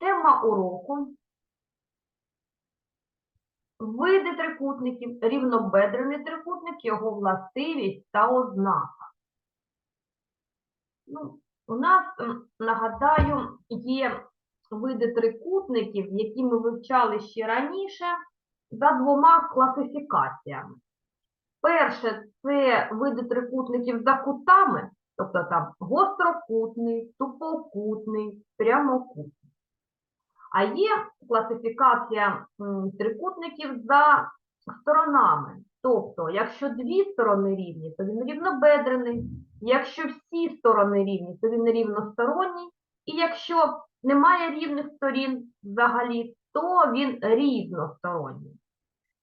Тема уроку. Види трикутників, рівнобедрений трикутник, його властивість та ознака. Ну, у нас, нагадаю, є види трикутників, які ми вивчали ще раніше, за двома класифікаціями. Перше це види трикутників за кутами, тобто там гострокутний, тупокутний, прямокутний. А є класифікація трикутників за сторонами. Тобто, якщо дві сторони рівні, то він рівнобедрений, якщо всі сторони рівні, то він рівносторонній, і якщо немає рівних сторін взагалі, то він різносторонній.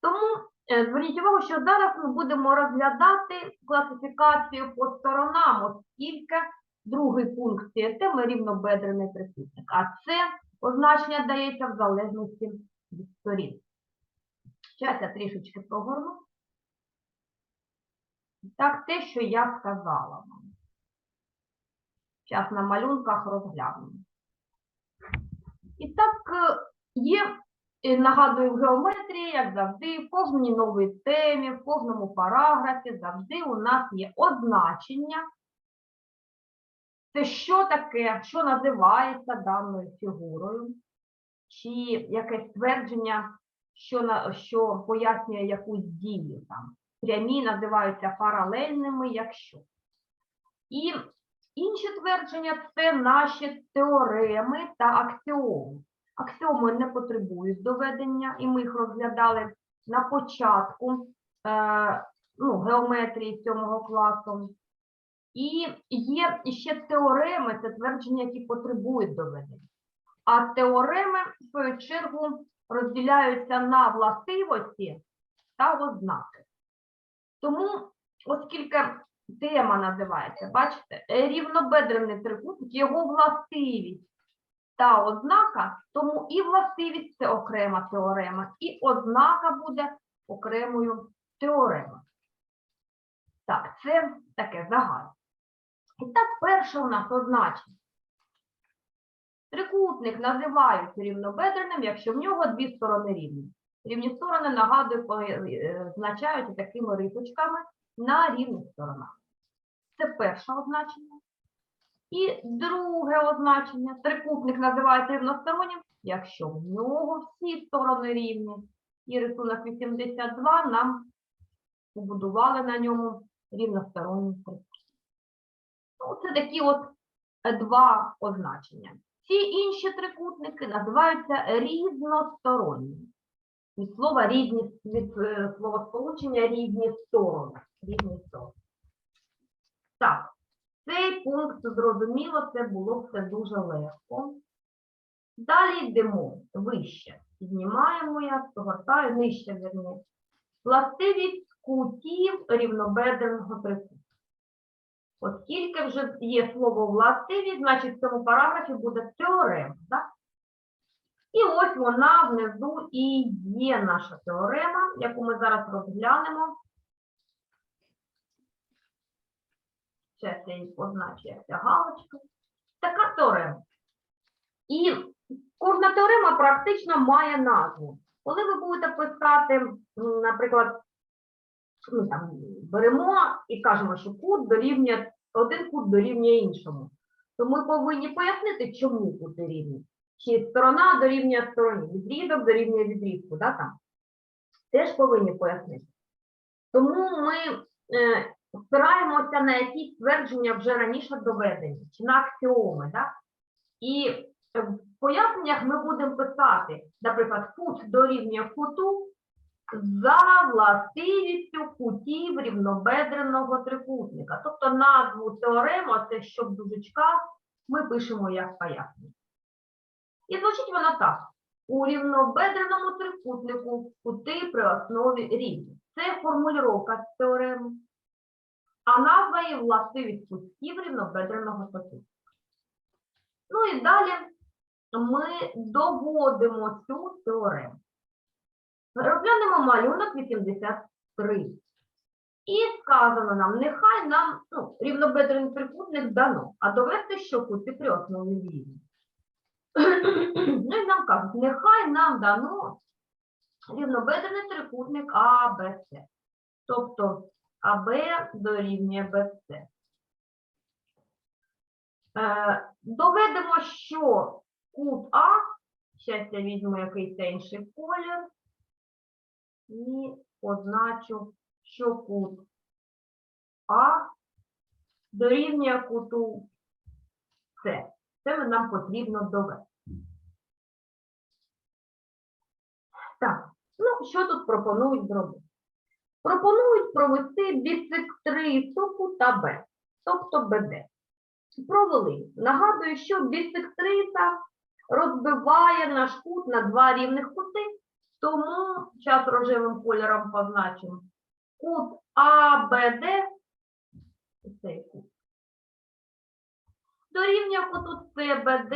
Тому е, зверніть увагу, що зараз ми будемо розглядати класифікацію по сторонам, оскільки другий пункт цієї теми рівнобедрений трикутник. А це Означення дається в залежності від сторін. Зараз я трішечки прогорну. Так, те, що я сказала вам. Зараз на малюнках розглянемо. І так, е, є, е, нагадую, в геометрії, як завжди, в кожній новій темі, в кожному параграфі завжди у нас є означення. Це що таке, що називається даною фігурою, чи якесь твердження, що, на, що пояснює якусь дію. Там. Прямі називаються паралельними, якщо. І інші твердження це наші теореми та аксіоми. Аксіоми не потребують доведення, і ми їх розглядали на початку е, ну, геометрії 7 класу. І є ще теореми, це твердження, які потребують доведення. А теореми, в свою чергу, розділяються на властивості та ознаки. Тому, оскільки тема називається, бачите, рівнобедрений трикутник, його властивість та ознака, тому і властивість це окрема теорема, і ознака буде окремою теоремою. Так, це таке загальне. І так, перше у нас означення. Трикутник називають рівнобедреним, якщо в нього дві сторони рівні. Рівні сторони, нагадую, е, означають такими рисочками на рівних сторонах. Це перше означення. І друге означення. Трикутник називають рівностороннім, якщо в нього всі сторони рівні. І рисунок 82 нам побудували на ньому рівносторонній трикутник. Ну, це такі от е, два означення. Ці інші трикутники називаються різносторонніми. Від слова різні, від е, словосполучення різні сторони. Різні сторони. Так, цей пункт зрозуміло, це було все дуже легко. Далі йдемо вище. Піднімаємо я, повертаю нижче верні. Властивість кутів рівнобедреного трикутника. Оскільки вже є слово властивість, значить в цьому параграфі буде теорема. Так? І ось вона внизу і є наша теорема, яку ми зараз розглянемо. Зараз я її позначу, як ця галочка. Така теорема. І кожна теорема практично має назву. Коли ви будете писати, наприклад, ну, там, беремо і кажемо, що кут дорівнює, один кут дорівнює іншому, то ми повинні пояснити, чому кути рівні. Чи сторона дорівнює стороні, відрізок дорівнює відрізку, да, там. Теж повинні пояснити. Тому ми е, спираємося на якісь твердження вже раніше доведені, чи на аксіоми. Да? І е, в поясненнях ми будемо писати, наприклад, кут дорівнює куту, за властивістю кутів рівнобедреного трикутника. Тобто назву теорему, це що в дужечках, ми пишемо як пояснення. І звучить вона так. У рівнобедреному трикутнику кути при основі рівні. Це формулювання теореми. А назва є властивість кутів рівнобедреного трикутника. Ну і далі ми доводимо цю теорему. Розглянемо малюнок 83. І сказано нам, нехай нам ну, рівнобедрений трикутник дано, а довести, що кути при основі. Ну і нам кажуть, нехай нам дано рівнобедрений трикутник АБЦ. Тобто АБ дорівнює БЦ. Е, доведемо, що кут А, зараз я візьму якийсь інший колір і позначу, що кут А дорівнює куту С. Це нам потрібно довести. Так, ну що тут пропонують зробити? Пропонують провести бісектрису кута Б, тобто БД. Провели. Нагадую, що бісектриса розбиває наш кут на два рівних кути, тому зараз рожевим кольором позначимо кут АБД, цей кут, дорівнює куту СБД,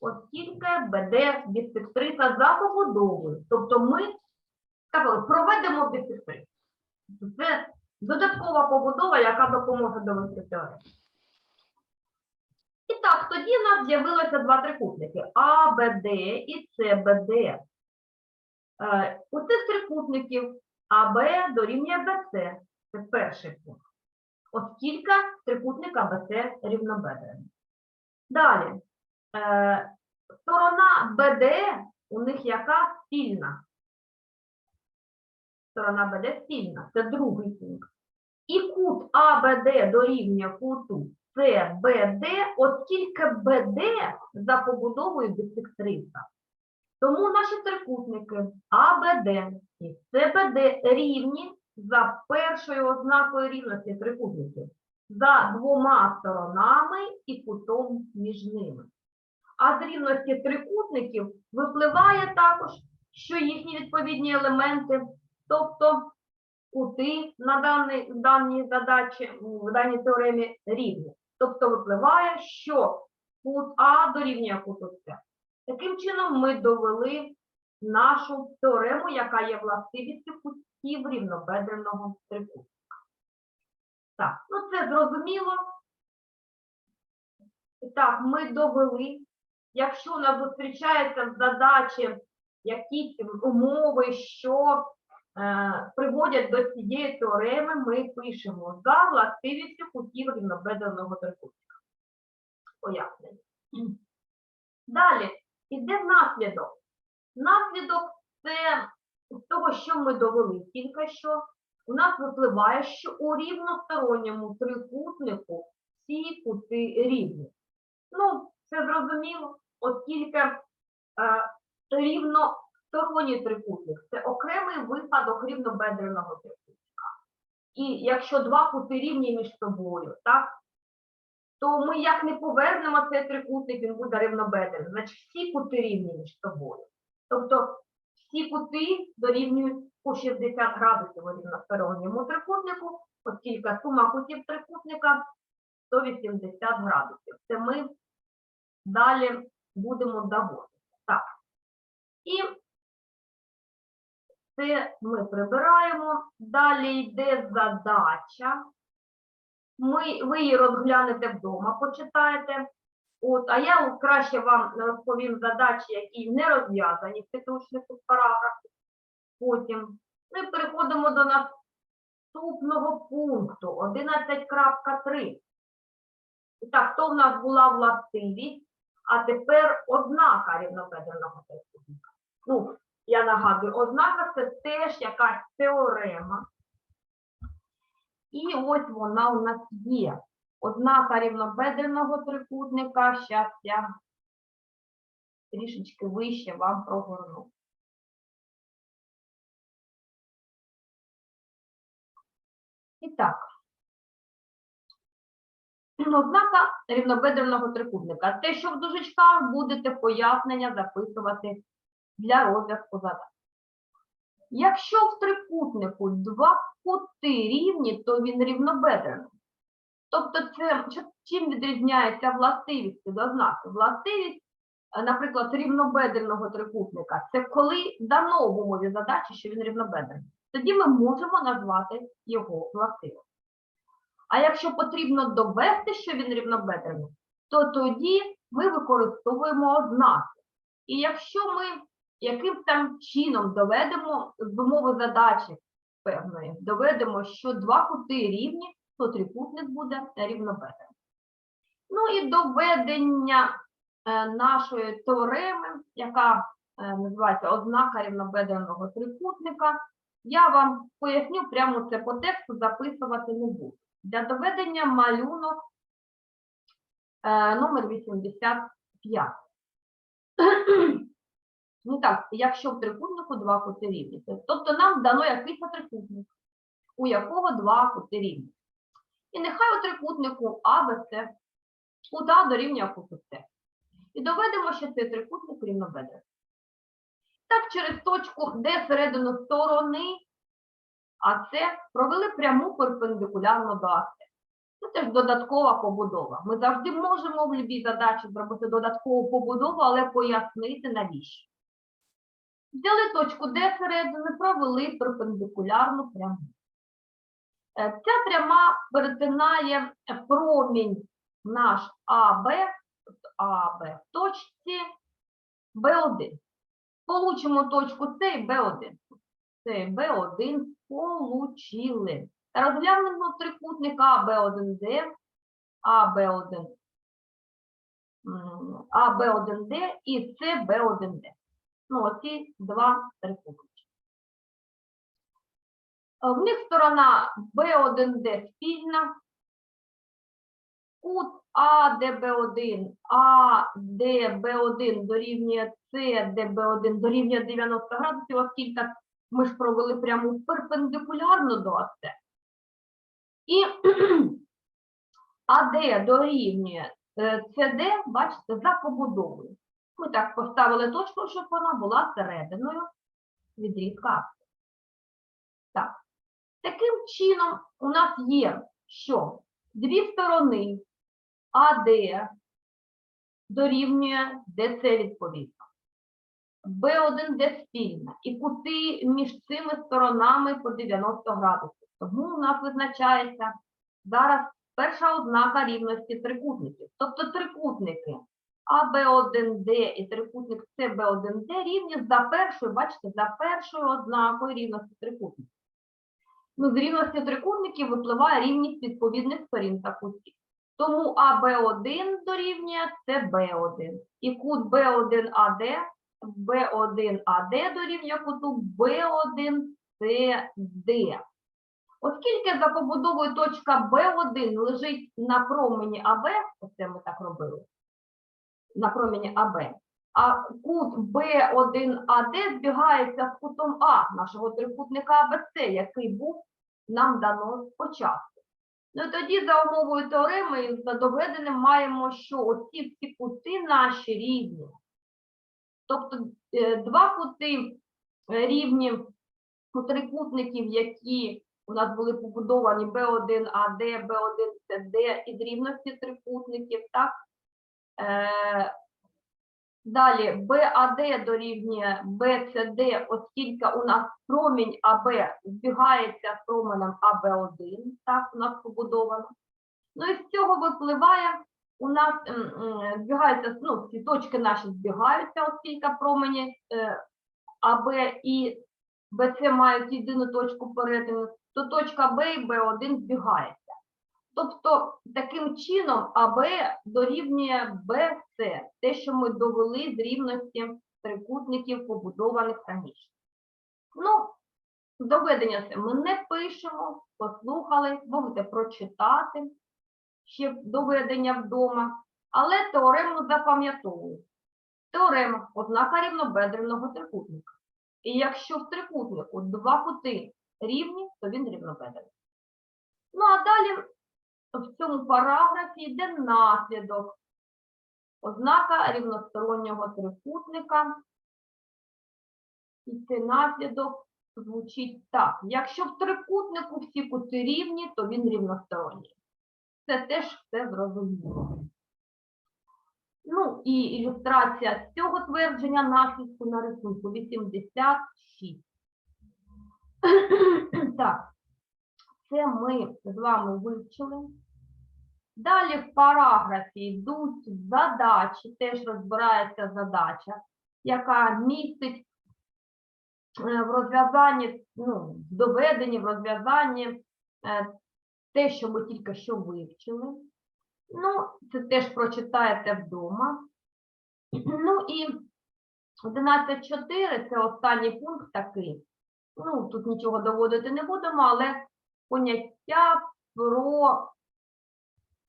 оскільки БД бісектриса за побудовою. Тобто ми сказали, проведемо бісектрису. Це додаткова побудова, яка допоможе довести теорему. І так, тоді в нас з'явилося два трикутники А, Б, Д і С, Б, Д. Е, У цих трикутників АБ дорівнює БЦ. Це перший пункт. Оскільки трикутник АБЦ рівнобедрений. Далі. Е, Сторона БД у них яка спільна? Сторона БД спільна. Це другий пункт. І кут АБД дорівнює куту СБД, оскільки БД за побудовою бісектриса. Тому наші трикутники АБД і СБД рівні за першою ознакою рівності трикутників, за двома сторонами і кутом між ними. А з рівності трикутників випливає також, що їхні відповідні елементи, тобто кути на даній, даній задачі, в даній теоремі рівні. Тобто випливає, що кут А дорівнює куту С. Таким чином ми довели нашу теорему, яка є властивістю кутів рівнобедреного трикутника. Так, ну це зрозуміло. Так, ми довели. Якщо у нас зустрічаються задачі якісь умови, що е, приводять до цієї теореми, ми пишемо за властивістю кутів рівнобедреного трикутника. Пояснення. Далі, іде наслідок. Наслідок це того, що ми довели тільки що. У нас випливає, що у рівносторонньому трикутнику всі кути рівні. Ну, це зрозуміло, оскільки е, рівносторонній трикутник це окремий випадок рівнобедреного трикутника. І якщо два кути рівні між собою, так, то ми як не повернемо цей трикутник, він буде рівнобедрений. Значить, всі кути рівні між собою. Тобто всі кути дорівнюють по 60 градусів рівносторонньому трикутнику, оскільки сума кутів трикутника 180 градусів. Це ми далі будемо доводити. Так. І це ми прибираємо. Далі йде задача. Ми, ви її розглянете вдома, почитаєте. От, а я краще вам розповім задачі, які не розв'язані в підручнику параграфів. Потім ми переходимо до наступного пункту 11.3. І так, то в нас була властивість, а тепер ознака рівнобедреного трикутника. Ну, я нагадую, ознака це теж якась теорема. І ось вона у нас є. Ознака рівнобедреного трикутника. Зараз я трішечки вище вам прогорну. І так. Ознака рівнобедреного трикутника. Те, що в дужечках будете пояснення записувати для розв'язку задач. Якщо в трикутнику два кути рівні, то він рівнобедрений. Тобто, це чим відрізняється властивість від ознаки? Властивість, е, наприклад, рівнобедреного трикутника це коли дано в умові задачі, що він рівнобедрений. Тоді ми можемо назвати його властивістю. А якщо потрібно довести, що він рівнобедрений, то тоді ми використовуємо ознаки. І якщо ми яким там чином доведемо з умови задачі певної, доведемо, що два кути рівні, то трикутник буде рівнобедрений. Ну і доведення е, нашої теореми, яка е, називається ознака рівнобедреного трикутника, я вам поясню прямо це по тексту, записувати не буду. Для доведення малюнок е, номер 85. Ну так, якщо в трикутнику два кути рівні. Тобто нам дано якийсь трикутник, у якого два кути рівні. І нехай у трикутнику А, Б, С, кут А дорівнює куту С. І доведемо, що цей трикутник рівнобедрений. Так, через точку Д середину сторони АС провели пряму перпендикулярно до АС. Це теж додаткова побудова. Ми завжди можемо в будь-якій задачі зробити додаткову побудову, але пояснити навіщо. Взяли точку Д середини, провели перпендикулярну пряму. Е, Ця пряма перетинає промінь наш АБ, АБ в точці Б1. Получимо точку С і Б1. С і Б1 получили. Розглянемо трикутник АБ1Д, АБ1, м, АБ1Д і СБ1Д. Ну, оці два трикутники. Е, В них сторона B1D спільна. Кут АДБ1, АДБ1 дорівнює СДБ1 дорівнює 90 градусів, оскільки ми ж провели пряму перпендикулярно до АС. І АД дорівнює е, СД, бачите, за побудовою. Ми так поставили точку, щоб вона була серединою відрізка аксу. Так. Таким чином, у нас є, що дві сторони АД дорівнює ДС відповідно. Б1 Д спільна. І кути між цими сторонами по 90 градусів. Тому у нас визначається зараз перша ознака рівності трикутників. Тобто трикутники АБ1Д і трикутник СБ1Д рівні за першою, бачите, за першою ознакою рівності трикутників. Ну, з рівності трикутників випливає рівність відповідних сторін та кутів. Тому АБ1 дорівнює СБ1. І кут Б1АД, Б1АД дорівнює куту Б1СД. Оскільки за побудовою точка Б1 лежить на промені АБ, оце ми так робили, на промені АБ, а кут Б1АД збігається з кутом А нашого трикутника АБЦ, який був нам дано спочатку. Ну тоді за умовою теореми за доведеним маємо, що оці всі кути наші рівні. Тобто е, два кути е, рівні у трикутників, які у нас були побудовані B1AD, B1CD із рівності трикутників, так? Е, Далі BAD дорівнює BCD, оскільки у нас промінь АБ збігається з променем АБ1, так у нас побудовано. Ну і з цього випливає, у нас збігаються, ну, ці точки наші збігаються, оскільки промені е, АБ і БЦ мають єдину точку перетину, то точка Б і Б1 збігаються. Тобто, таким чином АБ дорівнює БС, те, що ми довели з рівності трикутників, побудованих раніше. Ну, доведення це ми не пишемо, послухали, можете прочитати ще доведення вдома, але теорему запам'ятовуємо. Теорема – ознака рівнобедреного трикутника. І якщо в трикутнику два кути рівні, то він рівнобедрений. Ну, а далі в цьому параграфі йде наслідок. Ознака рівностороннього трикутника. І цей наслідок звучить так. Якщо в трикутнику всі кути рівні, то він рівносторонній. Це теж все зрозуміло. Ну і ілюстрація цього твердження наслідку на рисунку 86. Так, це ми з вами вивчили. Далі в параграфі йдуть задачі, теж розбирається задача, яка містить е, в розв'язанні, ну, в доведенні, в розв'язанні е, те, що ми тільки що вивчили. Ну, це теж прочитаєте вдома. Ну і 11.4 це останній пункт такий. Ну, тут нічого доводити не будемо, але поняття про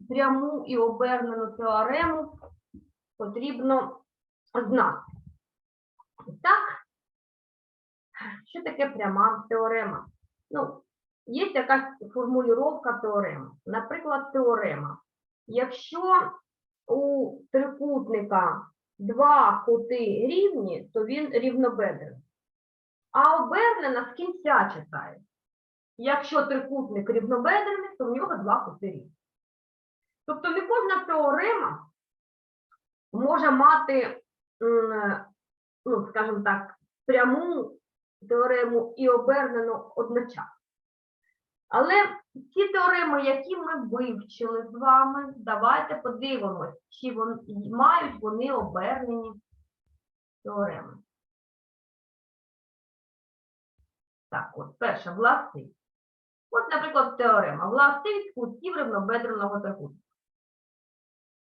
пряму і обернену теорему потрібно знати. Так, що таке пряма теорема? Ну, є якась формулювання теореми. Наприклад, теорема. Якщо у трикутника два кути рівні, то він рівнобедрений. А обернена з кінця читає. Якщо трикутник рівнобедрений, то в нього два кути. Тобто не кожна теорема може мати, ну, скажімо так, пряму теорему і обернену одночасно. Але ті теореми, які ми вивчили з вами, давайте подивимось, чи вон, мають вони обернені теореми. Так, от перша властивість. От, наприклад, теорема. Властивість кутів рівнобедреного трикутника.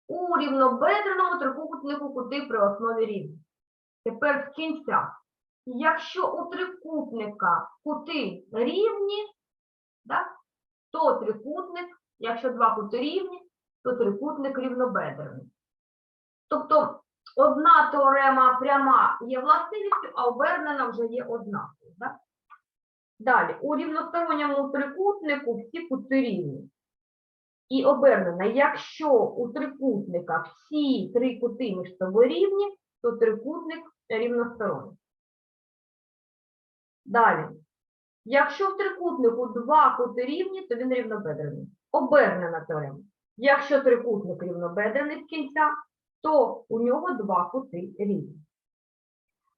У рівнобедреному трикутнику кути при основі рівні. Тепер з кінця. Якщо у трикутника кути рівні, так, то трикутник, якщо два кути рівні, то трикутник рівнобедрений. Тобто одна теорема пряма є властивістю, а обернена вже є однаковою. Далі, у рівносторонньому трикутнику всі кути рівні. І обернена, якщо у трикутника всі три кути між собою рівні, то трикутник рівносторонній. Далі. Якщо в трикутнику два кути рівні, то він рівнобедрений. Обернена теорема. Якщо трикутник рівнобедрений з кінця, то у нього два кути рівні.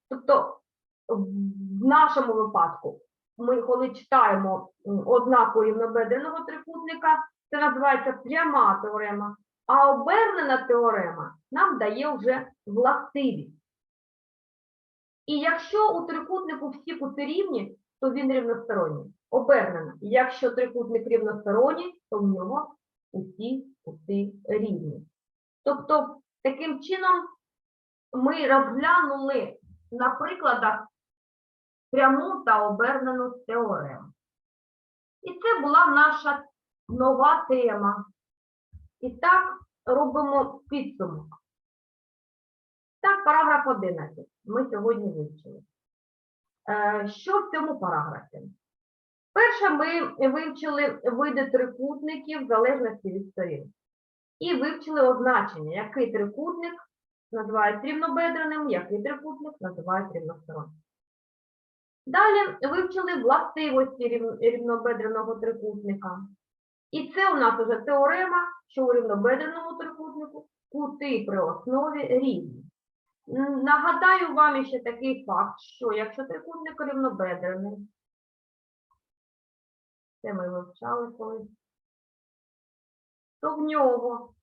Тобто, в нашому випадку, ми коли читаємо м, ознаку рівнобедреного трикутника, це називається пряма теорема, а обернена теорема нам дає вже властивість. І якщо у трикутнику всі кути рівні, то він рівносторонній. Обернена. Якщо трикутник рівносторонній, то в нього усі кути рівні. Тобто, таким чином ми розглянули на прикладах пряму та обернену теорему. І це була наша нова тема. І так робимо підсумок. Так, параграф 11. Ми сьогодні вивчили. Е, Що в цьому параграфі? Перше, ми вивчили види трикутників в залежності від сторін. І вивчили означення, який трикутник називають рівнобедреним, який трикутник називають рівностороннім. Далі вивчили властивості рівнобедреного трикутника. І це у нас уже теорема, що у рівнобедреному трикутнику кути при основі рівні. Нагадаю вам ще такий факт, що якщо трикутник рівнобедрений, це ми вивчали колись, то в нього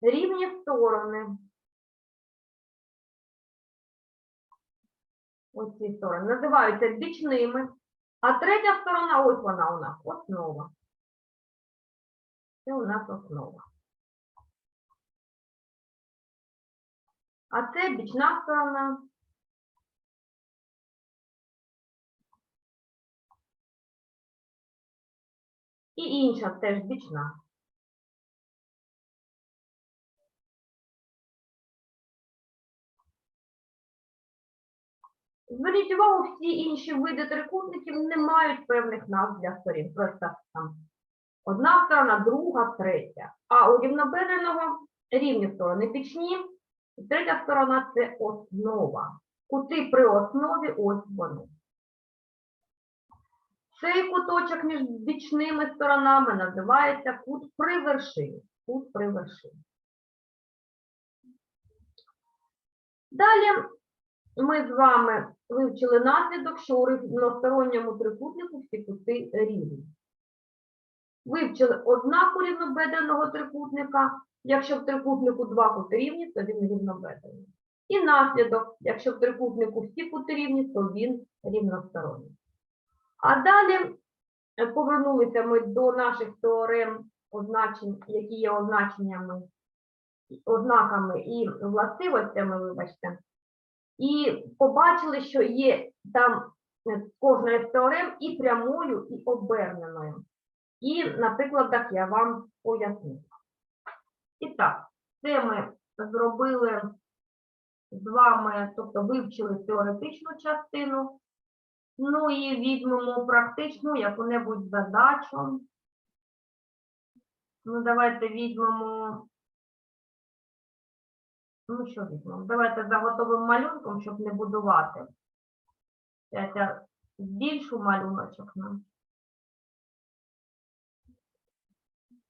рівні сторони. Ось ці сторони називаються бічними, а третя сторона, ось вона у нас, основа. Це у нас основа. А це бічна сторона. І інша теж бічна. Зверніть увагу, всі інші види трикутників не мають певних назв для сторін. Просто там одна сторона, друга, третя. А у рівнобедреного рівні сторони бічні, Третя сторона це основа. Кути при основі ось вони. Цей куточок між бічними сторонами називається кут при вершині. Кут при вершині. Далі ми з вами вивчили наслідок, що у рівносторонньому трикутнику всі кути рівні. Вивчили однаку рівнобедреного трикутника. Якщо в трикутнику два кути рівні, то він рівнобедрений. І наслідок, якщо в трикутнику всі кути рівні, то він рівносторонній. А далі е, повернулися ми до наших теорем означень, які є означеннями, ознаками і властивостями, вибачте, і побачили, що є там е, кожної з теорем і прямою, і оберненою. І на прикладах я вам поясню. І так, це ми зробили з вами, тобто вивчили теоретичну частину. Ну і візьмемо практичну яку-небудь задачу. Ну, давайте візьмемо. Ну, що візьмемо? Давайте за готовим малюнком, щоб не будувати. Я збільшу малюночок нам.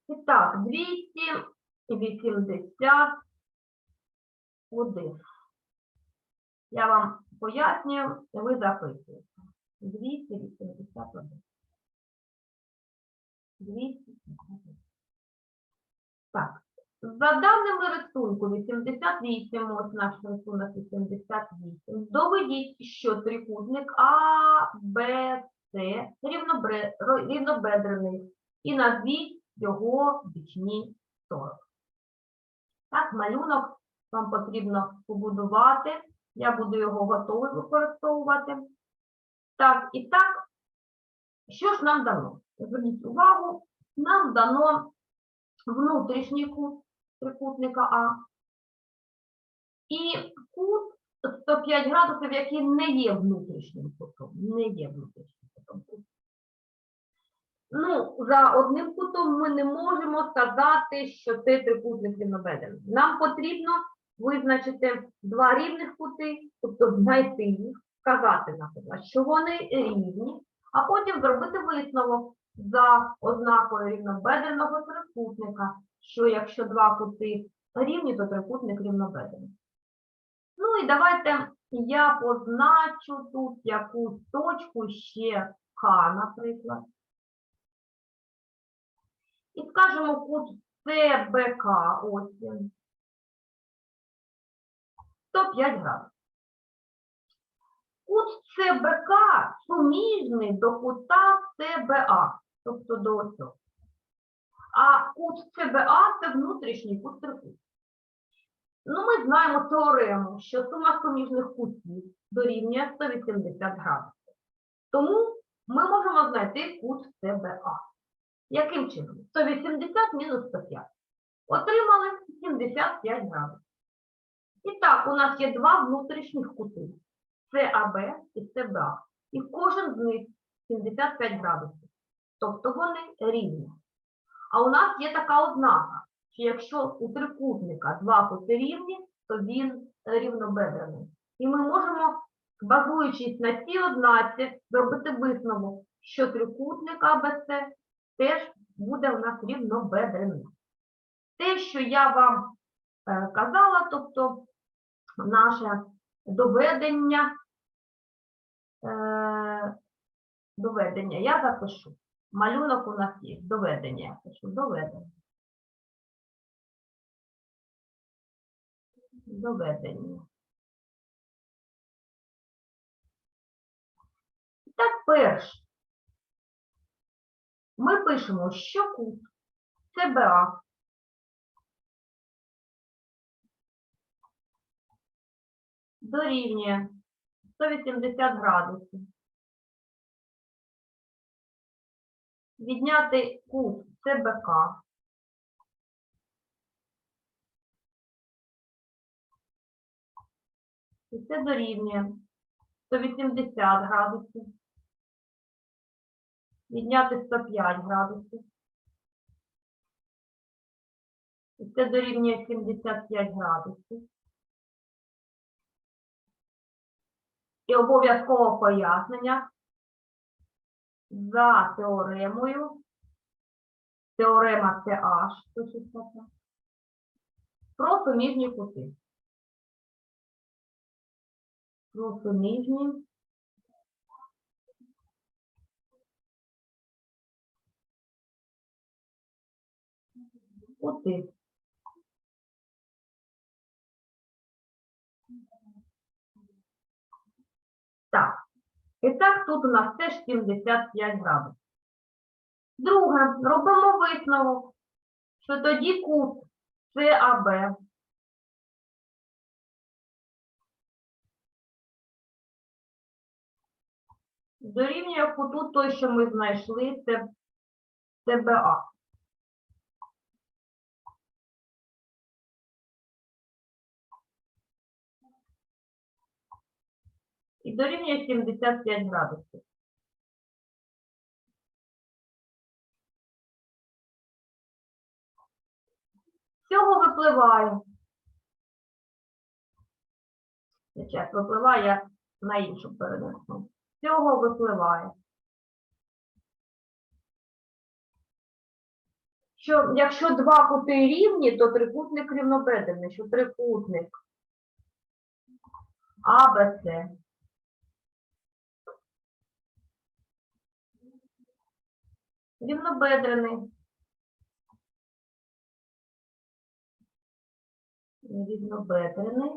І так, 281. Я вам пояснюю, і ви записуєте. 281. 281. Так, за даними рисунку 88, ось наш рисунок 88, доведіть, що трикутник А, Б, С рівнобедрений і назвіть його бічні сторони. Так, малюнок вам потрібно побудувати. Я буду його готовий використовувати. Так, і так, що ж нам дано? Зверніть увагу, нам дано внутрішній кут трикутника А і кут 105 градусів, який не є внутрішнім кутом. Не є внутрішнім кутом. Ну, за одним кутом ми не можемо сказати, що це трикутник рівнобедрений. Нам потрібно визначити два рівних кути, тобто знайти їх, сказати, наприклад, що вони рівні, а потім зробити висновок за ознакою рівнобедреного трикутника, що якщо два кути рівні, то трикутник рівнобедрений. Ну і давайте я позначу тут якусь точку ще К, наприклад. І скажемо кут ЦБК, ось він. 105 градусів. Кут ЦБК суміжний до кута ЦБА, тобто до ось. А кут ЦБА це внутрішній кут трикутника. Ну, ми знаємо теорему, що сума суміжних кутів дорівнює 180 градусів. Тому ми можемо знайти кут ЦБА. Яким чином? 180 мінус 105. Отримали 75 градусів. І так, у нас є два внутрішніх кути. САБ і СБА. І кожен з них 75 градусів. Тобто вони рівні. А у нас є така ознака, що якщо у трикутника два кути рівні, то він рівнобедрений. І ми можемо, базуючись на цій ознаці, зробити висновок, що трикутник АБЦ теж буде у нас рівнобедрений. Те, що я вам е, казала, тобто наше доведення, е, доведення, я запишу. Малюнок у нас є, доведення, я пишу, доведення. Доведення. І Так, перше. Ми пишемо, що кут ЦБА дорівнює 180 градусів. Відняти кут ЦБК. І це дорівнює 180 градусів. Відняти 105 градусів. І це дорівнює 75 градусів. І обов'язково пояснення за теоремою. Теорема CH, пишеться так, про суміжні кути. Про суміжні кути. Так, і так тут у нас теж 75 градусів. Друге, робимо висновок, що тоді кут САБ дорівнює куту той, що ми знайшли, це ТБА. І дорівнює 75 градусів. З цього випливає. Зараз випливає, я на іншу перенесу. З цього випливає. Що якщо два кути рівні, то трикутник рівнобедрений, що трикутник АБЦ рівнобедрений. Рівнобедрений.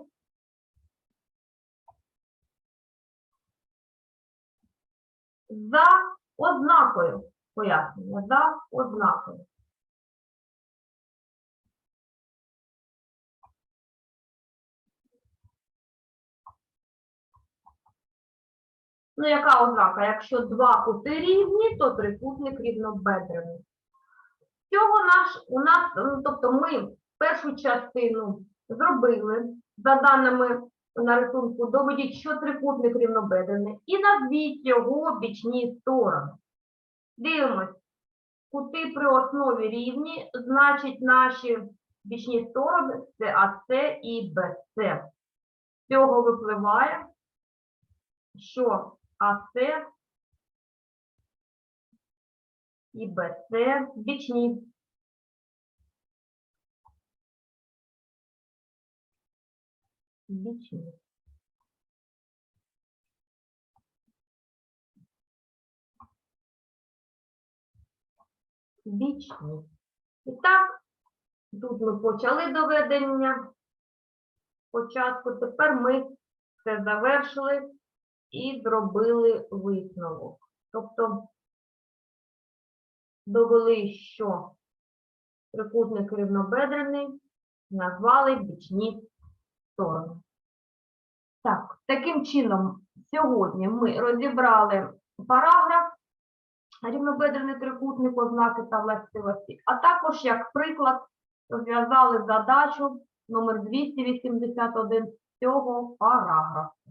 За ознакою. Пояснення. За ознакою. Ну, яка ознака? Якщо два кути рівні, то трикутник рівнобедрений. Цього наш, у нас, ну, тобто ми першу частину зробили за даними на рисунку, доведіть, що трикутник рівнобедрений, і назвіть його бічні сторони. Дивимось. Кути при основі рівні, значить наші бічні сторони це АС і БС. З цього випливає, що АС і БС бічні. Бічні. Бічні. І так, тут ми почали доведення початку. Тепер ми це завершили і зробили висновок. Тобто довели, що трикутник рівнобедрений, назвали бічні сторони. Так, таким чином, сьогодні ми розібрали параграф рівнобедрений трикутник, ознаки та властивості, а також, як приклад, розв'язали задачу номер 281 цього параграфу.